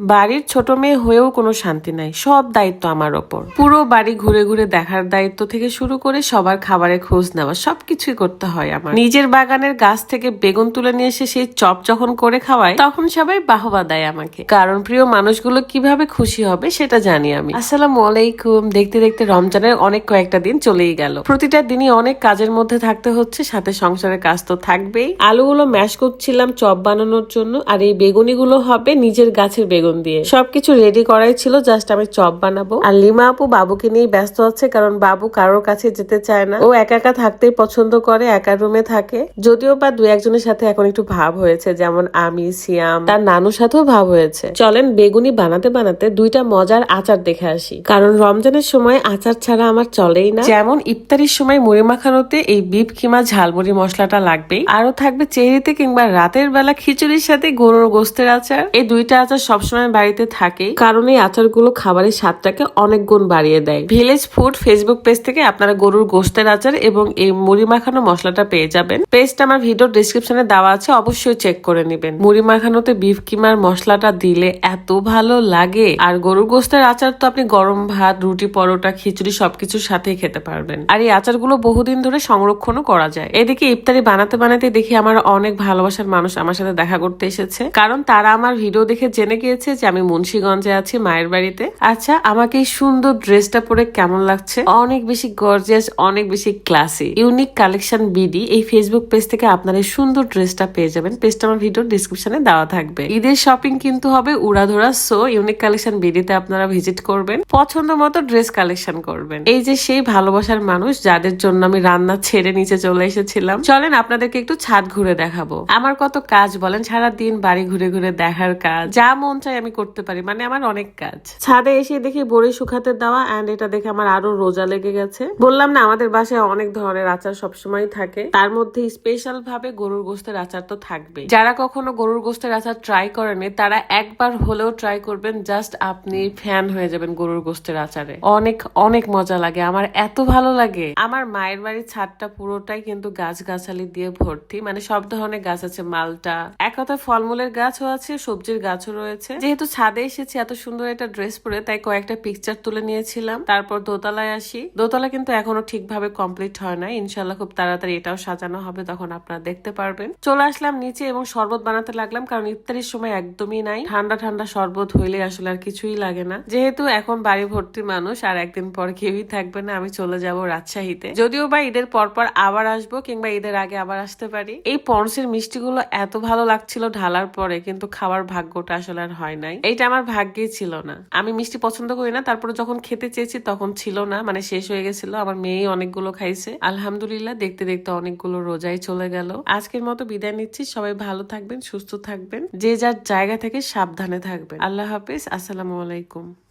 বাড়ির ছোট মেয়ে হয়েও কোনো শান্তি নাই, সব দায়িত্ব আমার ওপর। পুরো বাড়ি ঘুরে ঘুরে দেখার দায়িত্ব থেকে শুরু করে সবার খাবারের খোঁজ নেওয়া, সবকিছুই করতে হয় আমার। নিজের বাগানের গাছ থেকে বেগুন তুলে নিয়ে এসে সেই চপ যখন করে খাওয়ায়, তখন সবাই বাহবা দেয় আমাকে। কারণ প্রিয় মানুষগুলো কীভাবে খুশি হবে সেটা জানি আমি। আসসালামু আলাইকুম। দেখতে দেখতে রমজানের অনেক কয়েকটা দিন চলেই গেল। প্রতিটা দিনই অনেক কাজের মধ্যে থাকতে হচ্ছে, সাথে সংসারের কাজ তো থাকবেই। আলুগুলো ম্যাশ করছিলাম চপ বানানোর জন্য, আর এই বেগুনিগুলো হবে নিজের গাছের বেগুন। দিয়ে। সবকিছু রেডি করাই ছিল জাস্ট আমি চপ বানাবো। আর লিমা আপু বাবুকে নিয়ে ব্যস্ত আছে, কারণ বাবু কারোর কাছে যেতে চায় না। ও একা একা থাকতেই পছন্দ করে, একা রুমে থাকে। যদিও বা দু একজনের সাথে এখন একটু ভাব হয়েছে, যেমন আমি, সিয়াম, তার নানুর সাথেও ভাব হয়েছে। চলেন বেগুনি বানাতে বানাতে দুইটা মজার আচার দেখে আসি। কারণ রমজানের সময় আচার ছাড়া আমার চলেই না। যেমন ইফতারির সময় মুড়ি মাখানোতে এই বিফ কিমা, ঝালমুড়ি মশলাটা লাগবেই। আরও থাকবে চেরিতে কিংবা রাতের বেলা খিচুড়ির সাথে গরুর গোস্তের আচার। এই দুইটা আচার সবসময় বাড়িতে থাকে, কারণ এই আচারগুলো খাবারের স্বাদটাকে অনেক গুণ বাড়িয়ে দেয়। ভিলেজ ফুড ফেসবুক পেজ থেকে আপনারা গরুর গোস্তের আচার এবং এই মুড়ি মাখানো মশলাটা পেয়ে যাবেন। পেজটা আমার ভিডিও ডিসক্রিপশনে দেওয়া আছে, অবশ্যই চেক করে নেবেন। মুড়ি মাখানোতে বিফ কিমার মশলাটা দিলে এত ভালো লাগে। আর গরুর গোস্তের আচার তো আপনি গরম ভাত, রুটি, পরোটা, খিচুড়ি সবকিছুর সাথেই খেতে পারবেন। আর এই আচারগুলো বহুদিন ধরে সংরক্ষণও করা যায়। এদিকে ইফতারি বানাতে বানাতে দেখি আমার অনেক ভালোবাসার মানুষ আমার সাথে দেখা করতে এসেছে। কারণ তারা আমার ভিডিও দেখে জেনে গিয়েছে যে আমি মুন্সিগঞ্জে আছি, মায়ের বাড়িতে। আচ্ছা আমাকে এই সুন্দর ড্রেসটা পরে কেমন লাগছে? অনেক বেশি গর্জিয়াস অনেক বেশি ক্লাসি ইউনিক কালেকশন বিডি এই ফেসবুক পেজ থেকে আপনার এই সুন্দর ড্রেসটা পেয়ে যাবেন। পেজটা আমার ভিডিও ডিসক্রিপশনে দেওয়া থাকবে। ঈদের শপিং কিন্তু হবে উড়াধরা সো ইউনিক কালেকশন বিডিতে আপনারা ভিজিট করবেন। পছন্দ মতো ড্রেস কালেকশন করবেন। এই যে সেই ভালোবাসার মানুষ যাদের জন্য আমি রান্না ছেড়ে নিচে চলে এসেছিলাম। চলেন আপনাদেরকে একটু ছাদ ঘুরে দেখাবো। আমার কত কাজ বলেন সারা দিন বাড়ি ঘুরে ঘুরে দেখার কাজ। যা মন চাই আমি করতে পারি মানে আমার অনেক কাজ। ছাদে এসে দেখি বড়ি শুকাতে দেওয়া অ্যান্ড এটা দেখে আমার আরও রোজা লেগে গেছে। বললাম, না, আমাদের বাসায় অনেক ধরনের আচার সবসময় থাকে। তার মধ্যে স্পেশাল ভাবে গরুর গোস্তের আচার তো থাকবে যারা কখনো গরুর গোস্তের আচার ট্রাই করেনি তারা একবার হলেও ট্রাই করবেন জাস্ট আপনি ফ্যান হয়ে যাবেন গরুর গোস্তের আচারে। অনেক অনেক মজা লাগে, আমার এত ভালো লাগে। আমার মায়ের বাড়ির ছাদটা পুরোটাই কিন্তু গাছ গাছালি দিয়ে ভর্তি মানে সব ধরনের গাছ আছে, মালটা। এক কথায় ফলমূলের গাছও আছে, সবজির গাছও রয়েছে। যেহেতু ছাদে এসেছি, এত সুন্দর একটা ড্রেস পরে, তাই কয়েকটা পিকচার তুলে নিয়েছিলাম। তারপর দোতলায় আসি। দোতলা কিন্তু এখনও ঠিকভাবে কমপ্লিট হয় না ইনশাল্লাহ খুব তাড়াতাড়ি এটাও সাজানো হবে, তখন আপনারা দেখতে পারবেন। চলে আসলাম নিচে এবং শরবত বানাতে লাগলাম, কারণ ইফতারির সময় একদমই নাই। ঠান্ডা ঠান্ডা শরবত হইলে আসলে আর কিছুই লাগে না। যেহেতু এখন বাড়ি ভর্তি মানুষ, আর একদিন পর কেউই থাকবে না, আমি চলে যাব রাজশাহীতে। যদিও বা ঈদের পর পর আবার আসব, কিংবা ঈদের আগে আবার আসতে পারি। এই পনসের মিষ্টিগুলো এত ভালো লাগছিল ঢালার পরে, কিন্তু খাওয়ার ভাগ্যটা আসলে আর হয় নাই। এইটা আমার ভাগ্যে ছিল না। আমি মিষ্টি পছন্দ করি না, তারপরে যখন খেতে চেয়েছি তখন ছিল না মানে শেষ হয়ে গেছিল। আমার মেয়ে অনেকগুলো খাইছে। আলহামদুলিল্লাহ, দেখতে দেখতে অনেকগুলো রোজাই চলে গেল। আজকের মতো বিদায় নিচ্ছি। সবাই ভালো থাকবেন, সুস্থ থাকবেন। যে যার জায়গা থেকে সাবধানে থাকবেন। আল্লাহ হাফিজ। আসসালামু আলাইকুম।